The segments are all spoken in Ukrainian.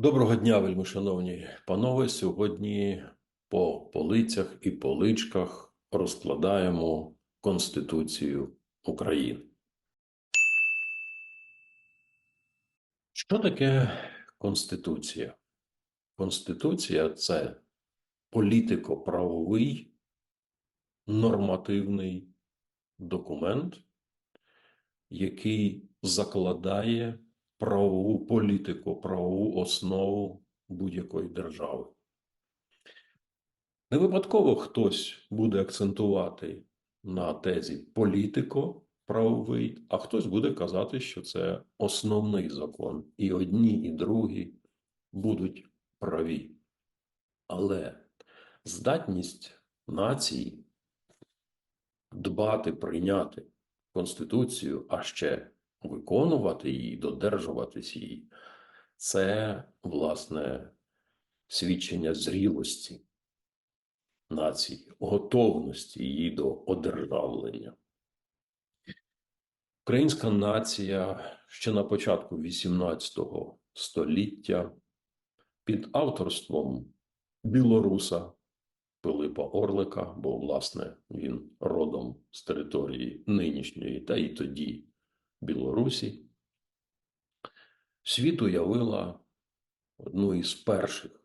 Доброго дня, вельми шановні панове. Сьогодні по полицях і поличках розкладаємо Конституцію України. Що таке Конституція? Конституція це політико-правовий нормативний документ, який закладає правову політику, правову основу будь-якої держави. Не випадково хтось буде акцентувати на тезі політико-правовий, а хтось буде казати, що це основний закон. І одні, і другі будуть праві. Але здатність нації дбати, прийняти Конституцію, а ще виконувати її, додержуватись її, це, власне, свідчення зрілості нації, готовності її до одержавлення. Українська нація ще на початку XVIII століття під авторством білоруса Пилипа Орлика, бо, власне, він родом з території нинішньої та і тоді Білорусі, світ уявила одну із перших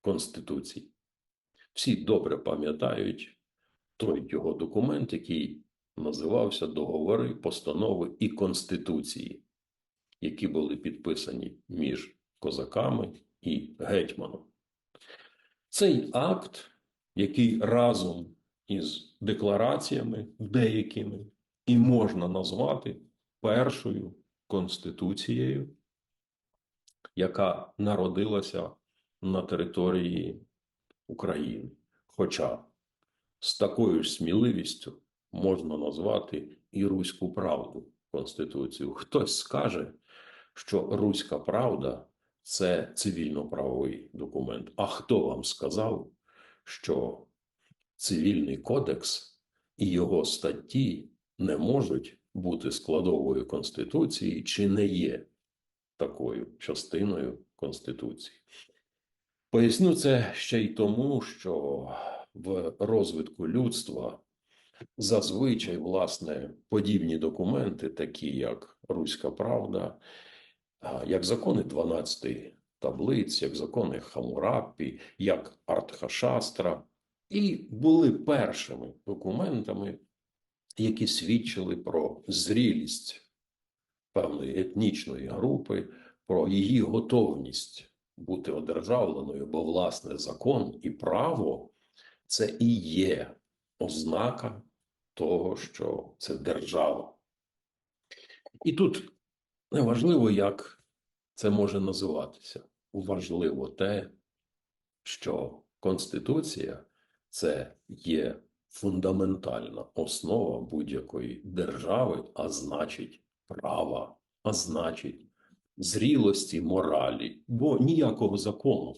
конституцій. Всі добре пам'ятають той його документ, який називався Договори, постанови і Конституції, які були підписані між козаками і гетьманом. Цей акт, який разом із деклараціями деякими і можна назвати першою конституцією, яка народилася на території України. Хоча з такою ж сміливістю можна назвати і Руську правду Конституцію. Хтось скаже, що Руська правда це цивільно-правовий документ. А хто вам сказав, що цивільний кодекс і його статті не можуть бути складовою Конституції чи не є такою частиною Конституції. Поясню це ще й тому, що в розвитку людства зазвичай, власне, подібні документи, такі як Руська Правда, як закони 12 таблиць, як закони Хамурапі, як Артхашастра, і були першими документами, які свідчили про зрілість певної етнічної групи, про її готовність бути одержавленою, бо власне закон і право це і є ознака того, що це держава. І тут неважливо, як це може називатися. Важливо те, що Конституція це є фундаментальна основа будь-якої держави, а значить права, а значить зрілості моралі, бо ніякого закону,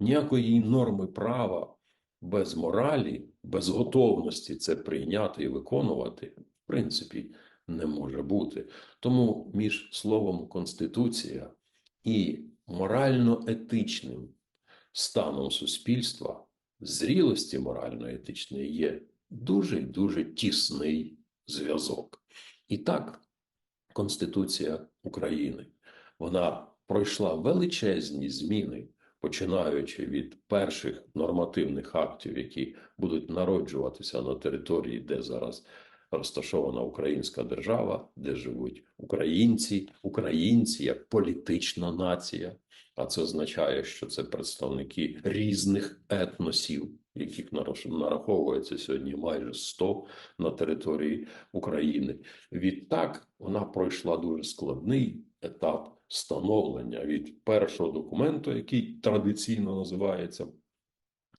ніякої норми права без моралі, без готовності це прийняти і виконувати, в принципі, не може бути. Тому між словом Конституція і морально-етичним станом суспільства зрілості морально-етичної є дуже дуже тісний зв'язок. І так, Конституція України вона пройшла величезні зміни, починаючи від перших нормативних актів, які будуть народжуватися на території, де зараз розташована українська держава, де живуть українці, українці як політична нація. А це означає, що це представники різних етносів, яких нараховується сьогодні майже 100 на території України. Відтак вона пройшла дуже складний етап становлення від першого документу, який традиційно називається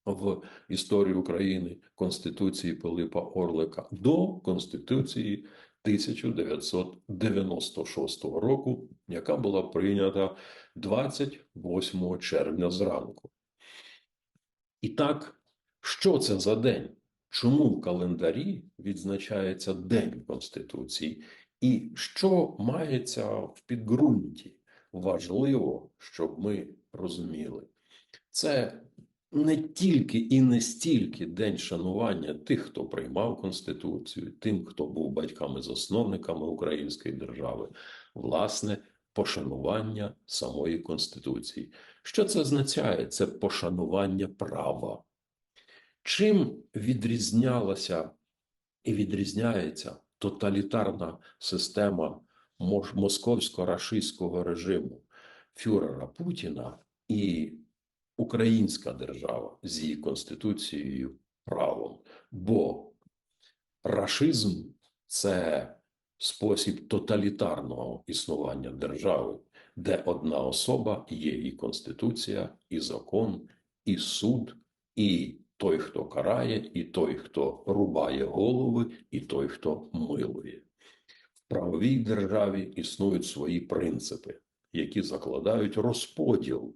в історії України Конституції Пилипа Орлика, до Конституції 1996 року, яка була прийнята 28 червня зранку. І так, що це за день? Чому в календарі відзначається День Конституції? І що мається в підґрунті важливо, щоб ми розуміли. Це не тільки і не стільки день шанування тих, хто приймав Конституцію, тим, хто був батьками-засновниками Української держави, власне, пошанування самої Конституції. Що це означає? Це пошанування права. Чим відрізнялася і відрізняється тоталітарна система московсько-рашистського режиму фюрера Путіна і українська держава з її конституцією правом? Бо рашизм це спосіб тоталітарного існування держави, де одна особа є і конституція, і закон, і суд, і той, хто карає, і той, хто рубає голови, і той, хто милує. В правовій державі існують свої принципи, які закладають розподіл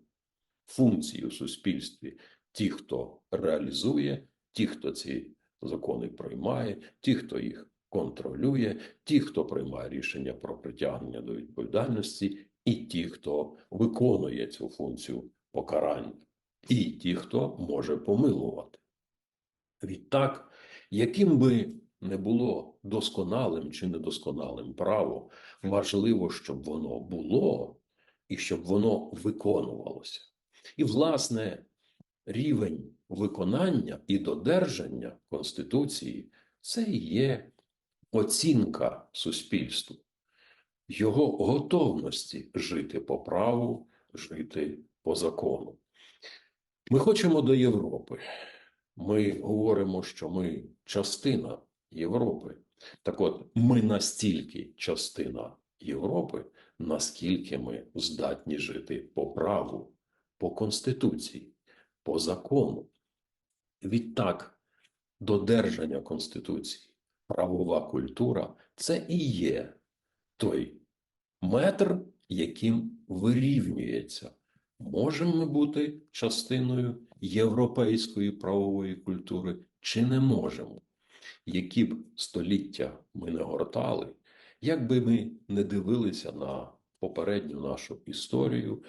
функцій у суспільстві. Ті, хто реалізує, ті, хто ці закони приймає, ті, хто їх контролює, ті, хто приймає рішення про притягнення до відповідальності, і ті, хто виконує цю функцію покарання, і ті, хто може помилувати. Відтак, яким би не було досконалим чи недосконалим право, важливо, щоб воно було і щоб воно виконувалося. І, власне, рівень виконання і додержання Конституції це і є оцінка суспільству, його готовності жити по праву, жити по закону. Ми хочемо до Європи. Ми говоримо, що ми частина Європи. Так от, ми настільки частина Європи, наскільки ми здатні жити по праву, по Конституції, по закону. Відтак, додержання Конституції, правова культура це і є той метр, яким вирівнюється. Можемо ми бути частиною європейської правової культури, чи не можемо? Які б століття ми не гортали, як би ми не дивилися на попередню нашу історію,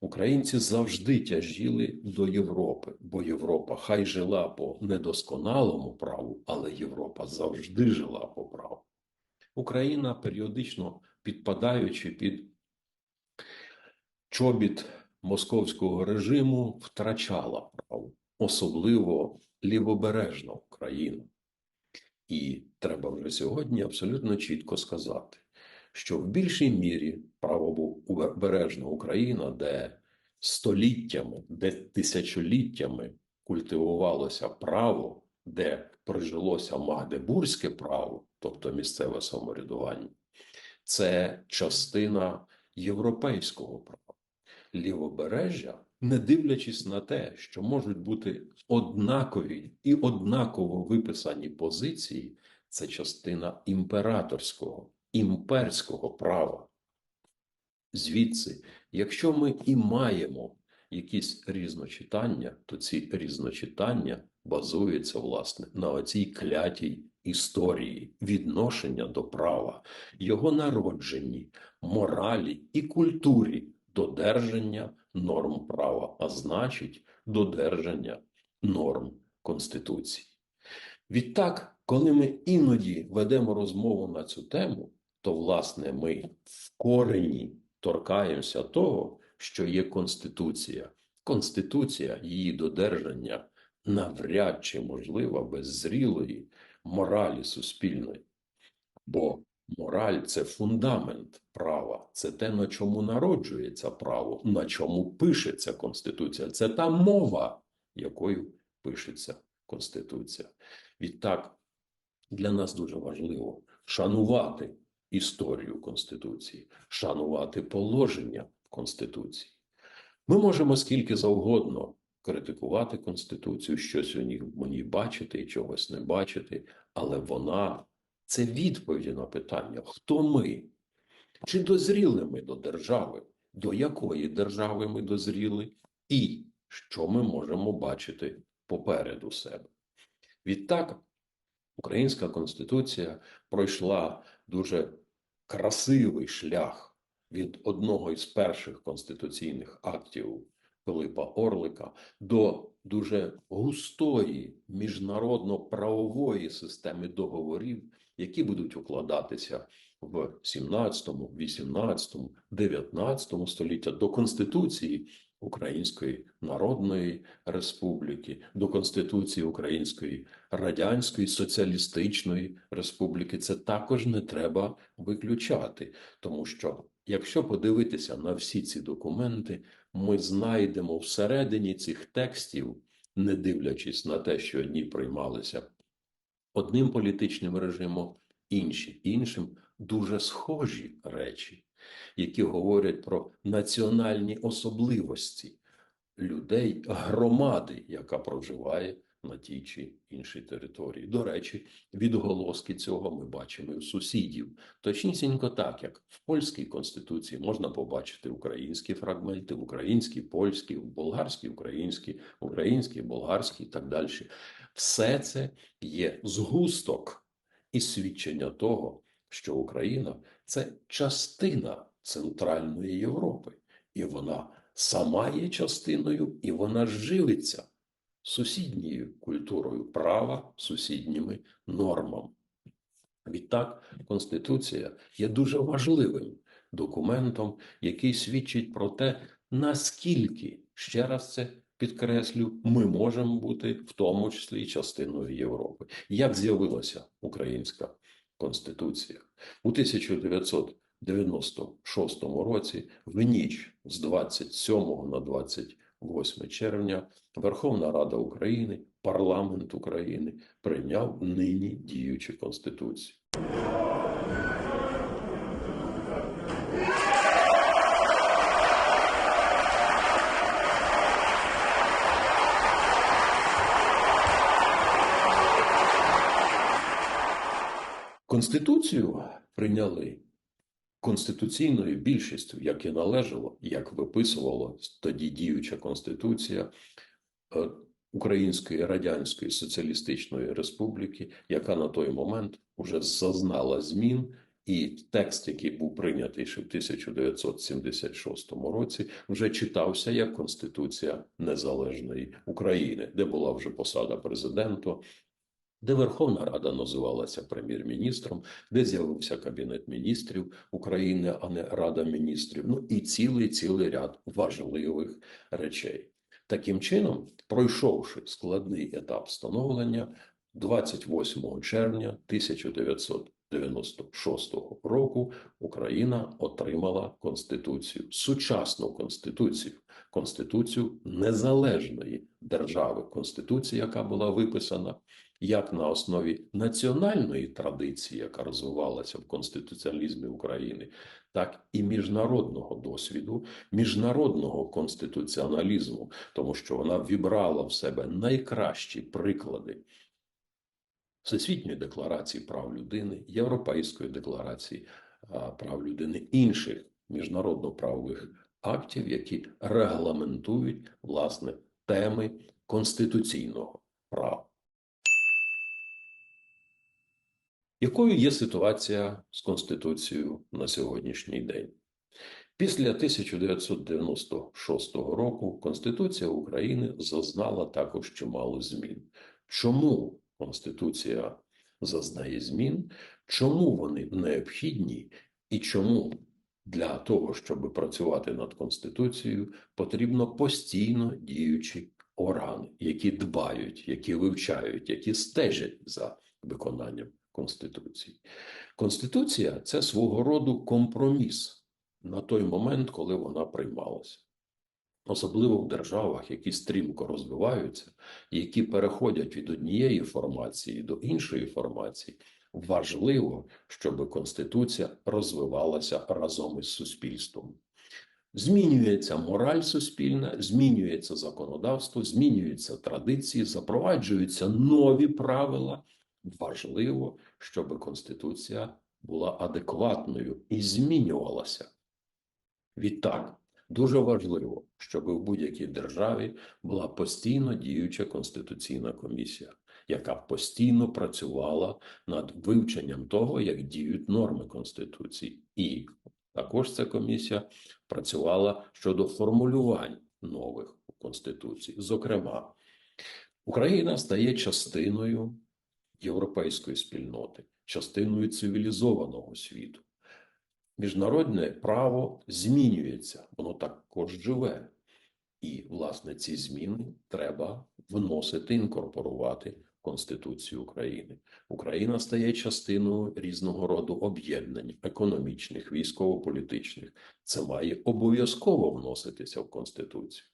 українці завжди тяжіли до Європи, бо Європа хай жила по недосконалому праву, але Європа завжди жила по праву. Україна періодично підпадаючи під чобіт московського режиму, втрачала право, особливо лівобережна Україна. І треба вже сьогодні абсолютно чітко сказати, що в більшій мірі правобережна Україна, де століттями, де тисячоліттями культивувалося право, де прижилося магдебурзьке право, тобто місцеве самоврядування, це частина європейського права. Лівобережжя, не дивлячись на те, що можуть бути однакові і однаково виписані позиції, це частина імператорського, імперського права. Звідси, якщо ми і маємо якісь різночитання, то ці різночитання базуються власне на оцій клятій історії відношення до права, його народженні, моралі і культурі додержання норм права, а значить, додержання норм Конституції. Відтак, коли ми іноді ведемо розмову на цю тему, то власне ми в корені торкаємося того, що є Конституція. Конституція, її додержання навряд чи можлива без зрілої моралі суспільної. Бо мораль це фундамент права, це те, на чому народжується право, на чому пишеться Конституція. Це та мова, якою пишеться Конституція. Відтак, для нас дуже важливо шанувати історію Конституції, шанувати положення Конституції. Ми можемо скільки завгодно критикувати Конституцію, щось у ній, ній бачити і чогось не бачити, але вона це відповіді на питання, хто ми? Чи дозріли ми до держави? До якої держави ми дозріли? І що ми можемо бачити попереду себе? Відтак, Українська Конституція пройшла дуже красивий шлях від одного із перших конституційних актів Пилипа Орлика до дуже густої міжнародно-правової системи договорів, які будуть укладатися в 17, 18, 19 століття до Конституції Української Народної Республіки, до Конституції Української Радянської Соціалістичної Республіки. Це також не треба виключати, тому що якщо подивитися на всі ці документи, ми знайдемо всередині цих текстів, не дивлячись на те, що одні приймалися одним політичним режимом, інші іншим, дуже схожі речі, які говорять про національні особливості людей, громади, яка проживає на тій чи іншій території. До речі, відголоски цього ми бачимо і у сусідів. Точнісінько так, як в польській конституції можна побачити українські фрагменти, польській, в болгарській, українській, українській, болгарській і так далі. Все це є згусток і свідчення того, що Україна це частина Центральної Європи, і вона сама є частиною, і вона живиться сусідньою культурою права, сусідніми нормами. Відтак, Конституція є дуже важливим документом, який свідчить про те, наскільки ще раз це підкреслю, ми можемо бути в тому числі частиною Європи. Як з'явилася українська конституція у 1996 році, в ніч з 27 на 28 червня, Верховна Рада України, парламент України прийняв нині діючу конституцію. Конституцію прийняли конституційною більшістю, як і належало, як виписувала тоді діюча конституція е, Української Радянської Соціалістичної Республіки, яка на той момент вже зазнала змін, і текст, який був прийнятий ще в 1976 році, вже читався як Конституція Незалежної України, де була вже посада президента, де Верховна Рада називалася прем'єр-міністром, де з'явився Кабінет міністрів України, а не Рада міністрів. Ну і цілий цілий ряд важливих речей. Таким чином, пройшовши складний етап становлення, 28 червня 1996 року Україна отримала конституцію, сучасну конституцію, конституцію незалежної держави, конституцію, яка була виписана як на основі національної традиції, яка розвивалася в конституціалізмі України, так і міжнародного досвіду, міжнародного конституціоналізму, тому що вона вібрала в себе найкращі приклади Всесвітньої декларації прав людини, Європейської декларації прав людини, інших міжнародно-правових актів, які регламентують власне теми конституційного права. Якою є ситуація з Конституцією на сьогоднішній день? Після 1996 року Конституція України зазнала також чимало змін. Чому Конституція зазнає змін? Чому вони необхідні і чому для того, щоб працювати над Конституцією, потрібно постійно діючі органи, які дбають, які вивчають, які стежать за виконанням Конституції. Конституція це свого роду компроміс на той момент, коли вона приймалася. Особливо в державах, які стрімко розвиваються, які переходять від однієї формації до іншої формації, важливо, щоб Конституція розвивалася разом із суспільством. Змінюється мораль суспільна, змінюється законодавство, змінюються традиції, запроваджуються нові правила. Важливо, щоб Конституція була адекватною і змінювалася. Відтак, дуже важливо, щоб в будь-якій державі була постійно діюча конституційна комісія, яка постійно працювала над вивченням того, як діють норми Конституції, і Також ця комісія працювала щодо формулювань нових у Конституції. Зокрема, Україна стає частиною європейської спільноти, частиною цивілізованого світу. Міжнародне право змінюється, воно також живе. І, власне, ці зміни треба вносити, інкорпорувати в Конституцію України. Україна стає частиною різного роду об'єднань економічних, військово-політичних. Це має обов'язково вноситися в Конституцію.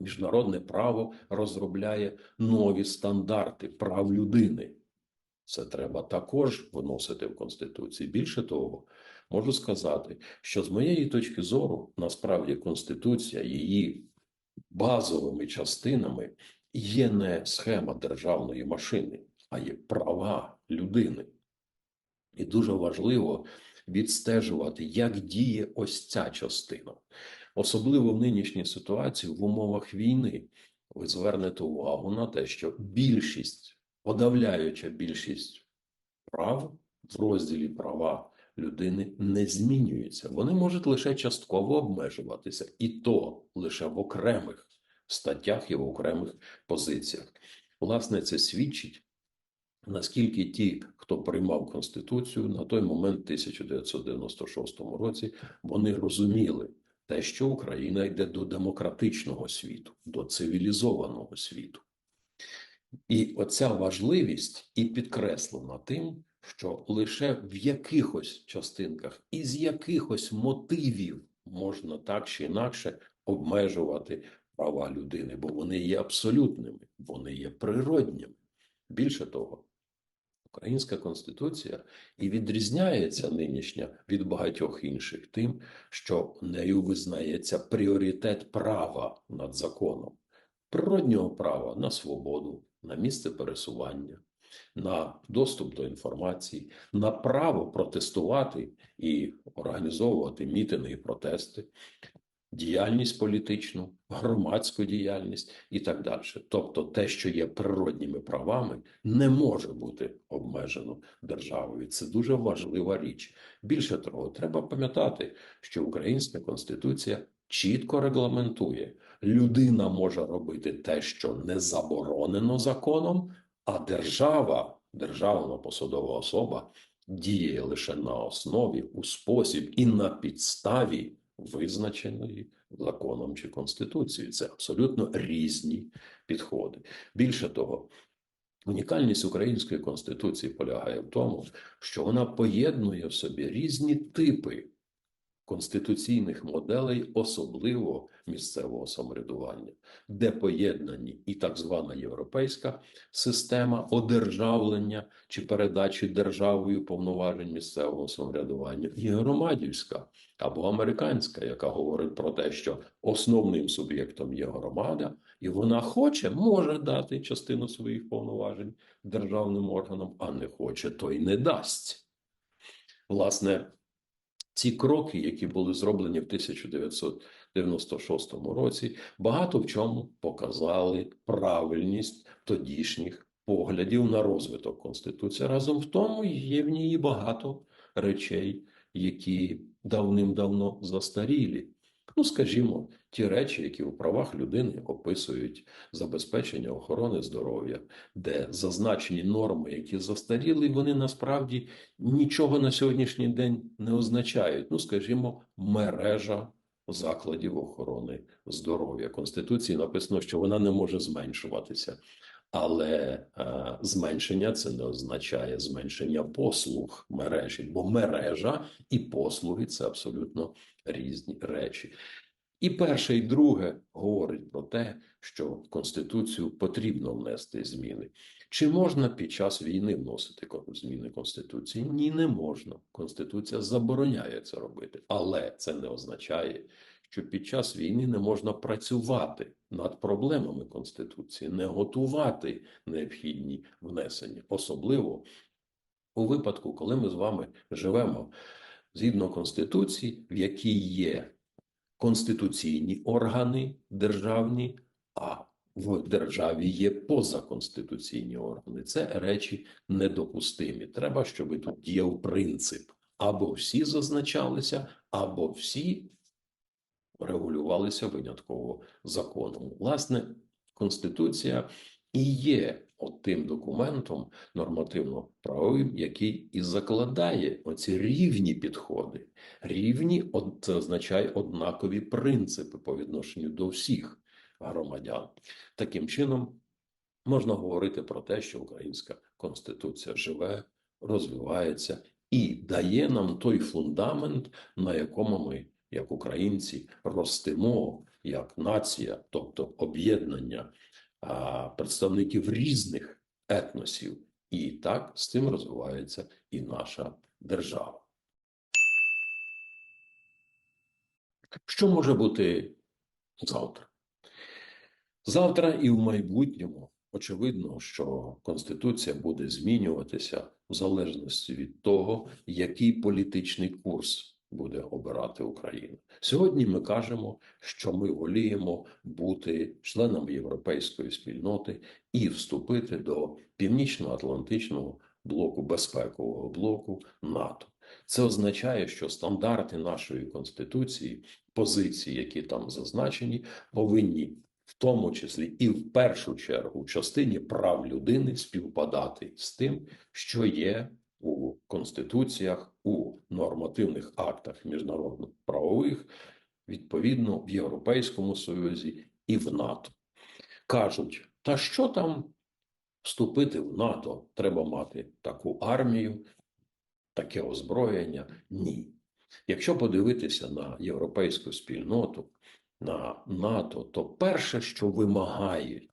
Міжнародне право розробляє нові стандарти прав людини. Це треба також вносити в Конституцію. Більше того, можу сказати, що з моєї точки зору, насправді, Конституція, її базовими частинами є не схема державної машини, а є права людини. І дуже важливо відстежувати, як діє ось ця частина. Особливо в нинішній ситуації, в умовах війни, ви звернете увагу на те, що більшість, подавляюча більшість прав в розділі права людини не змінюються. Вони можуть лише частково обмежуватися, і то лише в окремих статтях і в окремих позиціях. Власне, це свідчить, наскільки ті, хто приймав Конституцію на той момент, в 1996 році, вони розуміли те, що Україна йде до демократичного світу, до цивілізованого світу. І оця важливість і підкреслена тим, що лише в якихось частинках і з якихось мотивів можна так чи інакше обмежувати права людини, бо вони є абсолютними, вони є природніми. Більше того, Українська конституція і відрізняється нинішня від багатьох інших тим, що нею визнається пріоритет права над законом, природнього права на свободу, на місце пересування, на доступ до інформації, на право протестувати і організовувати мітинги і протести, діяльність політичну, громадську діяльність і так далі. Тобто, те, що є природніми правами, не може бути обмежено державою. Це дуже важлива річ. Більше того, треба пам'ятати, що Українська конституція чітко регламентує, людина може робити те, що не заборонено законом, а держава, державна посадова особа діє лише на основі, у спосіб і на підставі визначеної законом чи конституцією. Це абсолютно різні підходи. Більше того, унікальність української конституції полягає в тому, що вона поєднує в собі різні типи конституційних моделей, особливо місцевого самоврядування, де поєднані і так звана європейська система одержавлення чи передачі державою повноважень місцевого самоврядування, і громадівська або американська, яка говорить про те, що основним суб'єктом є громада, і вона хоче, може дати частину своїх повноважень державним органам, а не хоче, то й не дасть. Власне, ці кроки, які були зроблені в 1996 році, багато в чому показали правильність тодішніх поглядів на розвиток Конституції. Разом в тому є в ній багато речей, які давним-давно застарілі. Ну, скажімо, ті речі, які у правах людини описують забезпечення охорони здоров'я, де зазначені норми, які застаріли, вони насправді нічого на сьогоднішній день не означають. Ну, скажімо, мережа закладів охорони здоров'я. Конституції написано, що вона не може зменшуватися. Але е, зменшення це не означає зменшення послуг мережі, бо мережа і послуги це абсолютно різні речі. І перше, і друге говорить про те, що в Конституцію потрібно внести зміни. Чи можна під час війни вносити зміни Конституції? Ні, не можна. Конституція забороняє це робити, але це не означає, що під час війни не можна працювати над проблемами Конституції, не готувати необхідні внесення, особливо у випадку, коли ми з вами живемо згідно Конституції, в якій є конституційні органи державні, а в державі є позаконституційні органи. Це речі недопустимі. Треба, щоб тут діяв принцип, або всі зазначалися, або всі регулювалися винятково законом. Власне, Конституція і є тим документом нормативно-правовим, який і закладає оці рівні підходи. Рівні це означає однакові принципи по відношенню до всіх громадян. Таким чином, можна говорити про те, що українська конституція живе, розвивається і дає нам той фундамент, на якому ми, як українці, ростемо як нація, тобто об'єднання представників різних етносів. І так з цим розвивається і наша держава. Що може бути завтра? Завтра і в майбутньому очевидно, що Конституція буде змінюватися в залежності від того, який політичний курс буде обирати Україна. Сьогодні ми кажемо, що ми воліємо бути членом європейської спільноти і вступити до північно-атлантичного блоку безпекового блоку НАТО. Це означає, що стандарти нашої конституції, позиції, які там зазначені, повинні в тому числі і в першу чергу в частині прав людини співпадати з тим, що є у конституціях, у нормативних актах міжнародно-правових, відповідно в Європейському Союзі і в НАТО. Кажуть, та що там вступити в НАТО? Треба мати таку армію, таке озброєння? Ні. Якщо подивитися на європейську спільноту, на НАТО, то перше, що вимагають,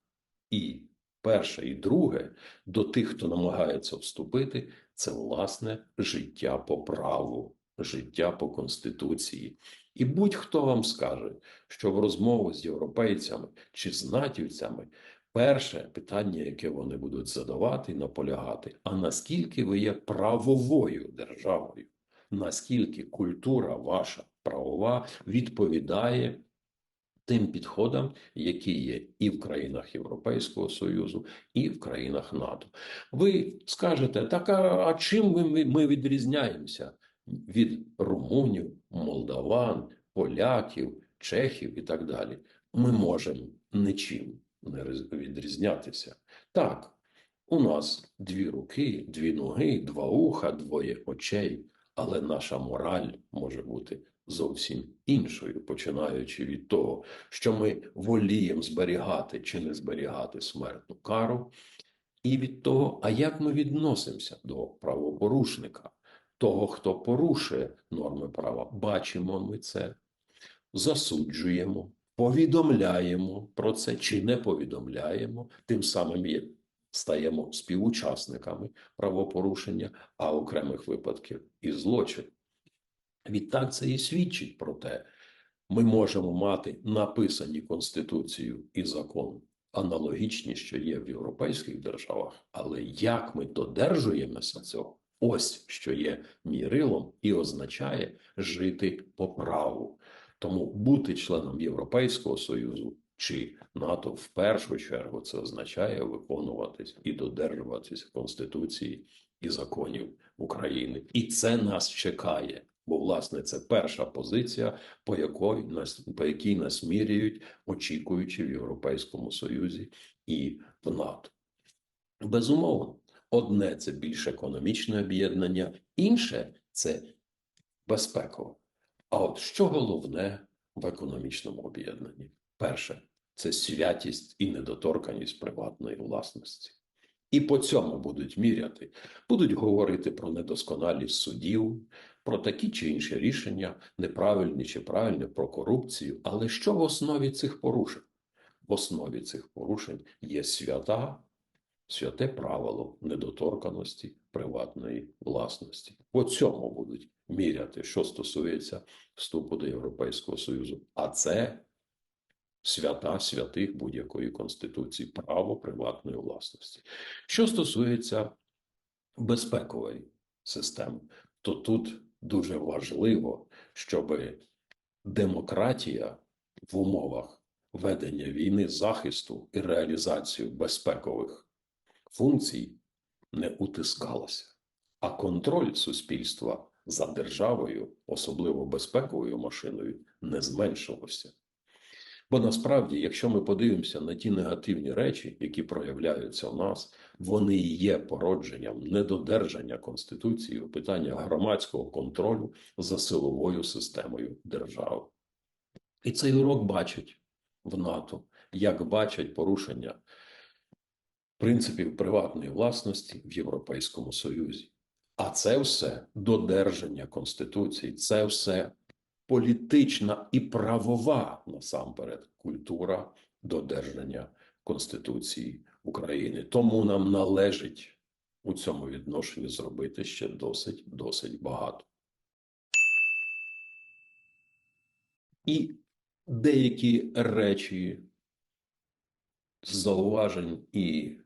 і перше, і друге до тих, хто намагається вступити, це власне життя по праву, життя по конституції. І будь-хто вам скаже, що в розмову з європейцями чи з натівцями перше питання, яке вони будуть задавати і наполягати, а наскільки ви є правовою державою, наскільки культура ваша правова відповідає тим підходам, які є і в країнах Європейського Союзу, і в країнах НАТО. Ви скажете, так а, а чим ми, ми відрізняємося від румунів, молдаван, поляків, чехів і так далі? Ми можемо нічим не відрізнятися. Так, у нас дві руки, дві ноги, два уха, двоє очей, але наша мораль може бути зовсім іншою, починаючи від того, що ми воліємо зберігати чи не зберігати смертну кару, і від того, а як ми відносимося до правопорушника, того, хто порушує норми права, бачимо ми це, засуджуємо, повідомляємо про це чи не повідомляємо, тим самим є. Стаємо співучасниками правопорушення, а окремих випадків і злочин. Відтак це і свідчить про те, ми можемо мати написані Конституцію і закон аналогічні, що є в європейських державах, але як ми додержуємося цього, ось що є мірилом і означає жити по праву. Тому бути членом Європейського Союзу чи НАТО в першу чергу це означає виконуватись і додержуватися Конституції і законів України. І це нас чекає. Бо, власне, це перша позиція, по якій нас по якій нас міряють, очікуючи в Європейському Союзі і в НАТО. Безумовно, одне це більш економічне об'єднання, інше це безпекове. А от що головне в економічному об'єднанні? Перше це святість і недоторканість приватної власності. І по цьому будуть міряти, будуть говорити про недосконалість судів, про такі чи інші рішення, неправильні чи правильні, про корупцію. Але що в основі цих порушень? В основі цих порушень є свята, святе правило недоторканості приватної власності. По цьому будуть міряти, що стосується вступу до Європейського Союзу. А це свята святих будь-якої конституції, право приватної власності. Що стосується безпекової системи, то тут дуже важливо, щоб демократія в умовах ведення війни, захисту і реалізації безпекових функцій не утискалася, а контроль суспільства за державою, особливо безпековою машиною, не зменшилося. Бо насправді, якщо ми подивимося на ті негативні речі, які проявляються в нас, вони є породженням недодержання Конституції у питання громадського контролю за силовою системою держави. І цей урок бачать в НАТО, як бачать порушення принципів приватної власності в Європейському Союзі. А це все додержання Конституції, це все політична і правова насамперед культура додержання Конституції України. Тому нам належить у цьому відношенні зробити ще досить досить багато. І деякі речі зауважень і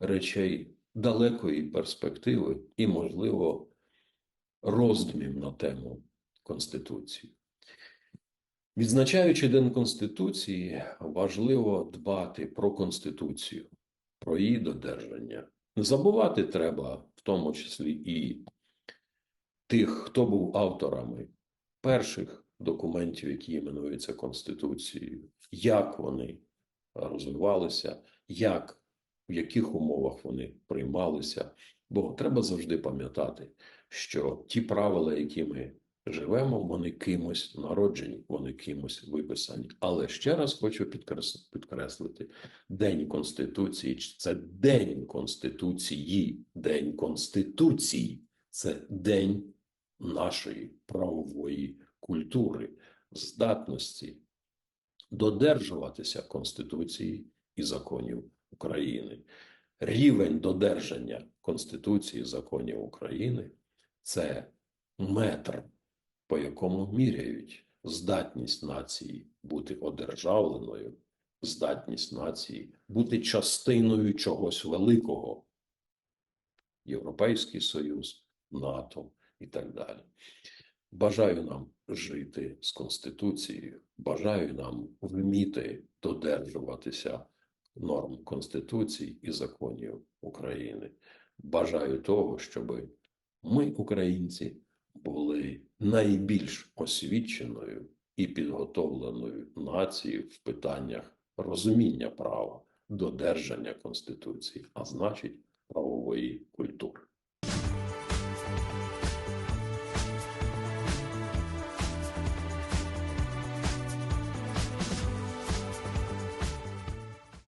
речей далекої перспективи, і, можливо, роздумів на тему Конституції. Відзначаючи День Конституції, важливо дбати про Конституцію, про її додержання. Забувати треба, в тому числі і тих, хто був авторами перших документів, які іменуються Конституцією, як вони розвивалися, як, в яких умовах вони приймалися. Бо треба завжди пам'ятати, що ті правила, які ми живемо, вони кимось народжені, вони кимось виписані. Але ще раз хочу підкреслити: День Конституції це День Конституції, День Конституції це день нашої правової культури, здатності додержуватися Конституції і законів України. Рівень додержання Конституції законів України це метр, по якому міряють здатність нації бути одержавленою, здатність нації бути частиною чогось великого. Європейський Союз, НАТО і так далі. Бажаю нам жити з Конституцією, бажаю нам вміти додержуватися норм Конституції і законів України. Бажаю того, щоб ми, українці, були найбільш освіченою і підготовленою нацією в питаннях розуміння права, додержання Конституції, а значить правової культури.